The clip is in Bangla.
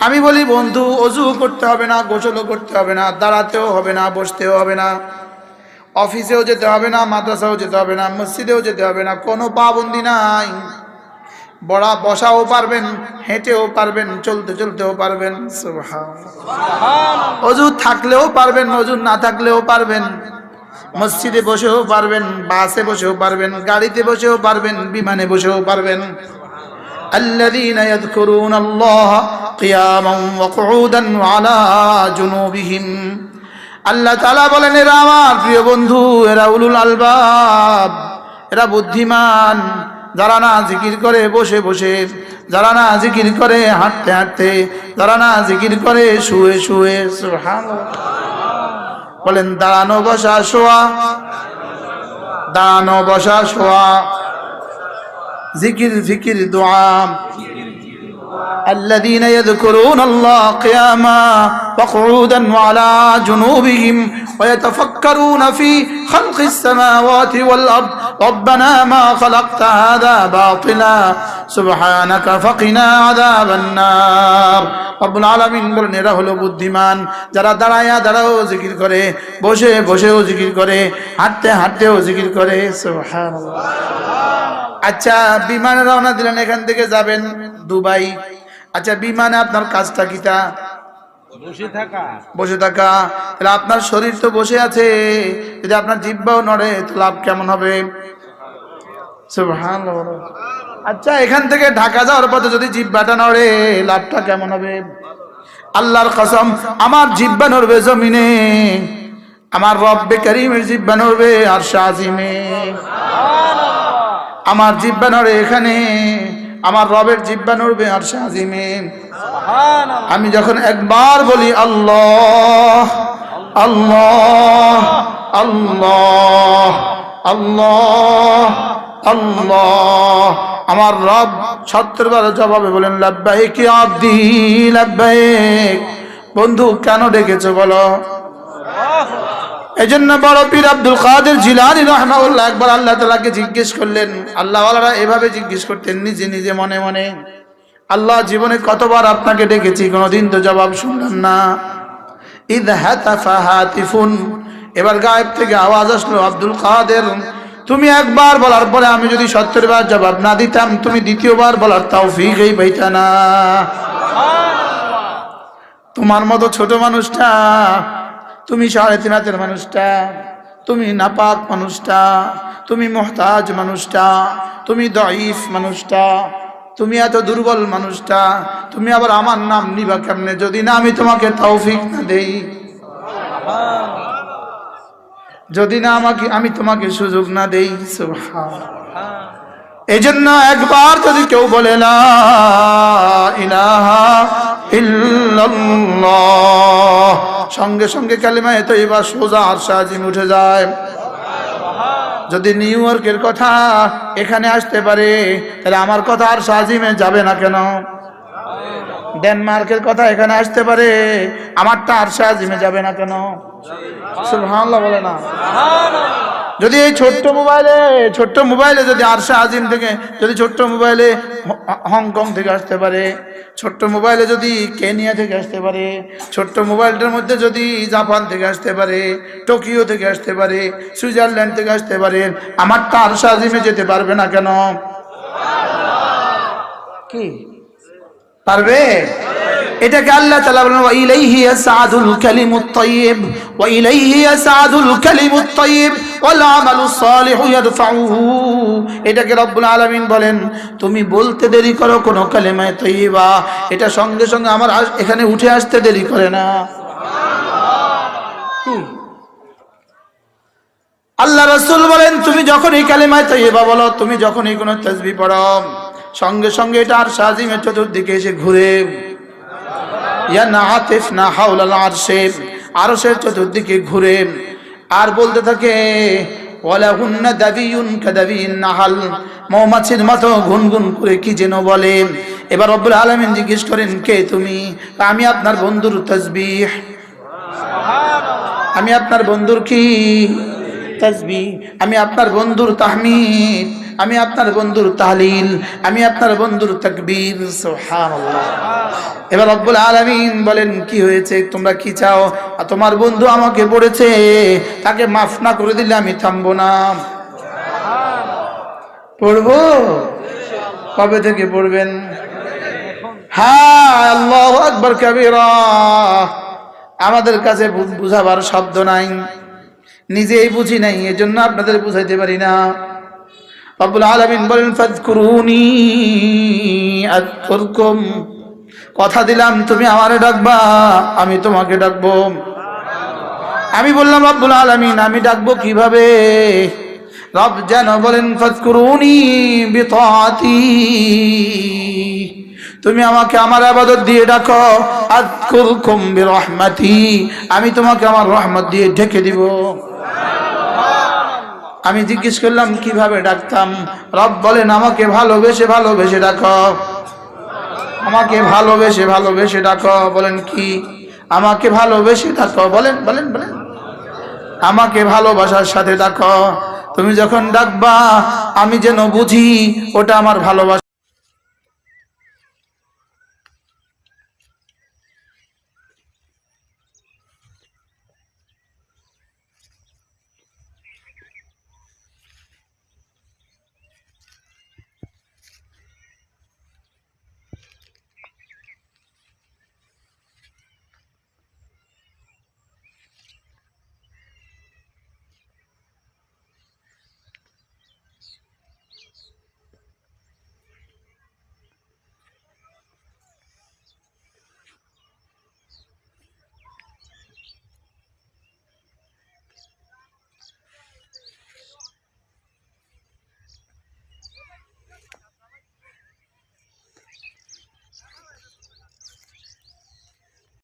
আমি বলি, বন্ধু, অজু করতে হবে না, গোসলও করতে হবে না, দাঁড়াতেও হবে না, বসতেও হবে না, অফিসেও যেতে হবে না, মাদ্রাসাও যেতে হবে না, মসজিদেও যেতে হবে না, কোনো পাবন্দি নাই। বড়া বসাও পারবেন, হেঁটেও পারবেন, চলতে চলতেও পারবেন অজু থাকলেও পারবেন, অজু না থাকলেও পারবেন, মসজিদে বসেও পারবেন, বাসে বসেও পারবেন, গাড়িতে বসেও পারবেন, বিমানে বসেও পারবেন। আল্লাহ قياما وقعودا وعلى جنوبهم আল্লাহ তালা বলেন এরা আমার প্রিয় বন্ধু এরা উলুল আলবাব এরা বুদ্ধিমান যারা না জিকির করে বসে বসে যারা না জিকির করে হাঁটতে হাঁটতে যারা না জিকির করে শুয়ে শুয়ে সুবহানাল্লাহ। বলেন দাঁড়ানো বসা শোয়া দাঁড়ানো বসা শোয়া জিকির জিকির দোয়া الذين يذكرون الله قياما وقعودا وعلى جنوبهم ويتفكرون في خلق السماوات والأرض ربنا ما خلقت هذا باطلا سبحانك فقنا عذاب النار রব্বুল আলামিন বলেন এরা হলো বুদ্ধিমান যারা দাঁড়ায়া দাঁড়াও জিকির করে বসে বসেও জিকির করে হাঁটতে হাঁটতেও জিকির করে সুবহানাল্লাহ আচ্ছা বিমানে রওনা দিলেন এখান থেকে যাবেন দুবাই আচ্ছা বিমানে আপনার কাজটা কিটা বসে থাকা। বসে থাকা। তাহলে আপনার শরীর তো বসে আছে। যদি আপনার জিব্বাও নড়ে তো লাভ কেমন হবে? আচ্ছা এখান থেকে ঢাকা যাওয়ার পথে যদি জিব্বাটা নড়ে লাভটা কেমন হবে? আল্লাহর কসম আমার জিব্বা নড়বে জমিনে। আমার রব্বে করিমের জিব্বা নড়বে আর শাহিমে আমার জিব্বা নড়ে এখানে। আমার রবের জিব্বা নড়বে আর শাহিমে আমি যখন একবার বলি আল্লাহ আল্লাহ আল্লাহ আল্লাহ আল্লাহ আমার রব সত্তর বার জবাবে বলেন ইয়া আব্দি লাব্বাইক। বন্ধু কেন ডেকেছো বলো? এই জন্য বড় পীর আব্দুল কাদের জিলানি রহমাউল্লাহ একবার আল্লাহ তালাকে জিজ্ঞেস করলেন, আল্লাহওয়ালারা এভাবে জিজ্ঞেস করতেন নিজে নিজে মনে মনে, আল্লাহ জীবনে কতবার আপনাকে ডেকেছি, কোনোদিন তো জবাব শুনলাম না। ঈদ হাতাফা হাতিফুন এবার গায়েব থেকে আওয়াজ আসলো, আব্দুল কাদের, তুমি একবার বলার পরে আমি যদি সত্তর বার জবাব না দিতাম, তুমি দ্বিতীয়বার বলার তাও ফিকেই পাইতা না। তোমার মতো ছোট মানুষটা তুমি সাড়ে তিন হাতের মানুষটা, তুমি নাপাক মানুষটা, তুমি মোহতাজ মানুষটা, তুমি দইফ মানুষটা, তুমি এত দুর্বল মানুষটা, তুমি আবার আমার নাম নিবা কেমনে? যদি না আমি তোমাকে তৌফিক না দেই। যদি না আমাকে, আমি তোমাকে সুযোগ না দেই এই জন্য একবার যদি কেউ বলে, লা ইলাহা ইল্লাল্লাহ সঙ্গে সঙ্গে কালিমায় তো এবার সোজা আর সাজিম উঠে যায়। যদি নিউ ইয়র্কের কথা এখানে আসতে পারে, তাহলে আমার কথা আর সাজিমে যাবে না কেন? ডেনমার্কের কথা এখানে আসতে পারে, আমারটা আর সাজিমে যাবে না কেন? সুবহানাল্লাহ বলে না। যদি এই ছোট্ট মোবাইলে ছোট্ট মোবাইলে যদি আরশা আজিম থেকে, যদি ছোট্ট মোবাইলে হংকং থেকে আসতে পারে, ছোট্ট মোবাইলে যদি কেনিয়া থেকে আসতে পারে, ছোট্ট মোবাইলটার মধ্যে যদি জাপান থেকে আসতে পারে, টোকিও থেকে আসতে পারে, সুইজারল্যান্ড থেকে আসতে পারে, আমার তো আরশা আজিমে যেতে পারবে না কেন? কি? পারবে? এটাকে আল্লাহ তাআলা বলেন, ওয়া ইলাইহি ইয়াসআদুল কালিমুত তাইয়্যিব ওয়া ইলাইহি ইয়াসআদুল কালিমুত তাইয়্যিব ওয়াল আমালুস সালিহু ইয়ারফাউহু এটাকে রব্বুল আলামিন বলেন, তুমি বলতে দেরি করো, কোন কালিমায়ে তাইয়্যিবা এটা সঙ্গে সঙ্গে আমার এখানে উঠে আসতে দেরি করে না? আল্লাহ রসুল বলেন, তুমি যখন এই কালিমায় তাইয়্যিবা বলো, তুমি যখন এই কোনো তাসবিহ পড়ো, সঙ্গে সঙ্গে এটা আর সাজিমের চতুর্দিকে এসে ঘুরে ইয়া না আতিফ, না হাউলাল আরশে আরশের চতুর্দিকে ঘুরে আর বলতে থাকে ওয়ালা হুন্না দাবিউন কাদাবিন নাহাল। মৌমাছির মতো গুনগুন করে কি যেন বলে। এবার রব্বুল আলামিন জিজ্ঞেস করেন, কে তুমি? আমি আপনার বন্ধুর তসবিহ। আমি আপনার বন্ধুর কি? তসবি আমি আপনার বন্ধুর তাহমিদ। আমি আপনার বন্ধুর তাহলিল, আমি আপনার বন্ধুর তাকবীর এবার রব্বুল আলামিন বলেন, কি হয়েছে? তোমরা কি চাও? তোমার বন্ধু আমাকে পড়েছে তাকে মাফ না করে দিলে আমি থামবো না। পড়ব? কবে থেকে পড়বেন? হ্যাঁ আল্লাহ আকবর কবিরা। আমাদের কাছে বুঝাবার শব্দ নাই। নিজেই বুঝি নাই, এজন্য আপনাদের বুঝাইতে পারি না। রব্বুল আলামিন বলেন ফাজকুরুনি আযকুরকুম। কথা দিলাম, তুমি আমারে ডাকবা, আমি তোমাকে ডাকবো। আমি বললাম, রব্বুল আলামিন, আমি ডাকবো কীভাবে? রব যেন বলেন ফাজকুরুনি বিতাআতি। তুমি আমাকে আমার আবাদত দিয়ে ডাকো, আযকুরকুম বিরহমাতি। আমি তোমাকে আমার রহমত দিয়ে ঢেকে দিব। আমি জিজ্ঞেস করলাম, কীভাবে ডাকতাম? রব বলেন, আমাকে ভালোবেসে ভালোবেসে ডাকো। আমাকে ভালোবেসে ভালোবেসে ডাকো। বলেন কি? আমাকে ভালোবেসে ডাকো। বলেন বলেন বলেন। আমাকে ভালোবাসার সাথে ডাক। তুমি যখন ডাকবা, আমি যেন বুঝি, ওটা আমার ভালোবাসা।